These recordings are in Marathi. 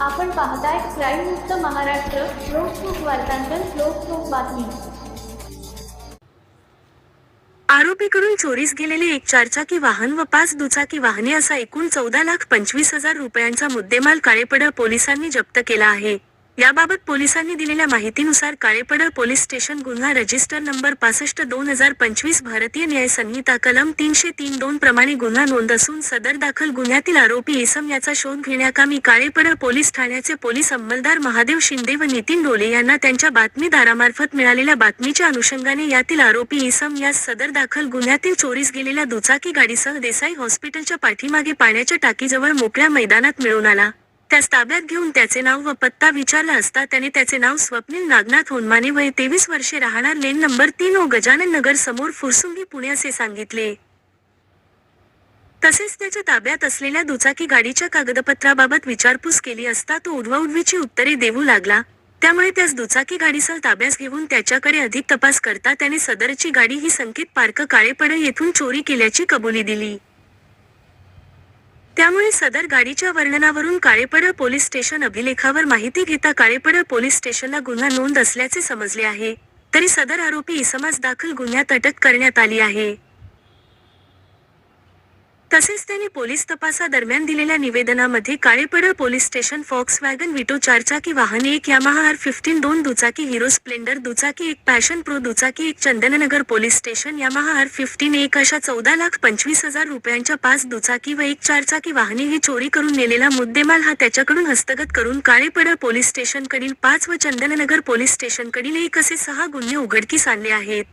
आपण पाहताय क्राईम मुक्त महाराष्ट्र लोकसुख वार्तांकन लोकसुख बातमी. आरोपीकडून चोरीस गेलेले एक चारचाकी वाहन व पाच दुचाकी वाहने असा एकूण चौदा लाख पंचवीस हजार रुपयांचा मुद्देमाल काळेपडळ पोलिसांनी जप्त केला आहे. याबाबत पोलिसांनी दिलेल्या माहितीनुसार काळेपडळ पोलीस स्टेशन गुन्हा रजिस्टर नंबर पासष्ट दोन हजार पंचवीस भारतीय न्याय संहिता कलम तीनशे तीन दोन प्रमाणे गुन्हा नोंद असून सदर दाखल गुन्ह्यातील आरोपी इसम याचा शोध घेण्याकामी काळेपडळ पोलीस ठाण्याचे पोलीस अंमलदार महादेव शिंदे व नितीन डोले यांना त्यांच्या बातमीदारामार्फत मिळालेल्या बातमीच्या अनुषंगाने यातील आरोपी इसम यास सदर दाखल गुन्ह्यातील चोरीस गेलेल्या दुचाकी गाडीसह देसाई हॉस्पिटलच्या पाठीमागे पाण्याच्या टाकीजवळ मोकळ्या मैदानात मिळून आला. त्यास ताब्यात घेऊन त्याचे नाव व पत्ता विचारला असता त्याने त्याचे नाव स्वप्नील नागनाथ होनमाने वय तेवीस वर्षे राहणार लेन नंबर तीन ओ गजानन नगर समोर फुरसुंगी पुणे असे सांगितले. तसेच त्याच्या ताब्यात असलेल्या दुचाकी गाडीच्या कागदपत्राबाबत विचारपूस केली असता तो उडवाउडवीची उत्तरे देऊ लागला. त्यामुळे त्यास दुचाकी गाडीसह ताब्यास घेऊन त्याच्याकडे अधिक तपास करता त्याने सदरची गाडी ही संकेत पार्क काळेपड येथून चोरी केल्याची कबुली दिली. त्यामुळे सदर गाडीच्या वर्णनावरून काळेपडळ पोलीस स्टेशन अभिलेखावर माहिती घेता काळेपडळ पोलीस स्टेशनला गुन्हा नोंद असल्याचे समजले आहे. तरी सदर आरोपी इसमास दाखल गुन्ह्यात अटक करण्यात आली आहे. तसेच त्यांनी पोलीस तपासादरम्यान दिलेल्या निवेदनामध्ये Kalepadal police station Volkswagen Vito चारचाकी वाहन एक यामाहा आर फिफ्टीन दोन दुचाकी हिरो स्प्लेंडर दुचाकी एक पॅशन प्रो दुचाकी एक Chandannagar police station Yamaha R fifteen एक अशा चौदा लाख पंचवीस हजार रुपयांच्या पाच दुचाकी व एक चारचाकी वाहने ही चोरी करून नेलेला मुद्देमाल हा त्याच्याकडून हस्तगत करून काळेपडळ पोलीस स्टेशनकडील पाच व चंदननगर पोलीस स्टेशनकडील एक असे सहा गुन्हे उघडकीस आणले आहेत.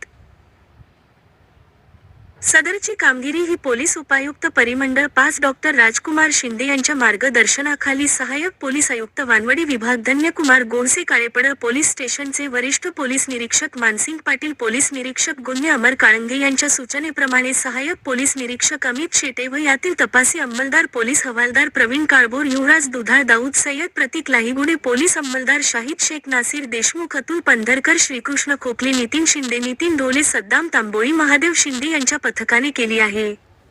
सदरची कामगिरी ही पोलीस उपायुक्त परिमंडळ पाच डॉक्टर राजकुमार शिंदे यांच्या मार्गदर्शनाखाली सहाय्यक पोलीस आयुक्त वानवडी विभाग धन्यकुमार गोडसे काळेपडळ पोलीस स्टेशनचे वरिष्ठ पोलीस निरीक्षक मानसिंग पाटील पोलीस निरीक्षक गुन्हे अमर काळंगे यांच्या सूचनेप्रमाणे सहाय्यक पोलीस निरीक्षक अमित शेटे व यातील तपासी अंमलदार पोलीस हवालदार प्रवीण काळभोर युवराज दुधाळ दाऊद सय्यद प्रतीक लाहीगुडे पोलीस अंमलदार शाहिद शेख नासिर देशमुख अतुल पंधरकर श्रीकृष्ण खोकले नितीन शिंदे नितीन ढोले सद्दाम तांबोळी महादेव शिंदे यांच्या पथकाने केली आहे.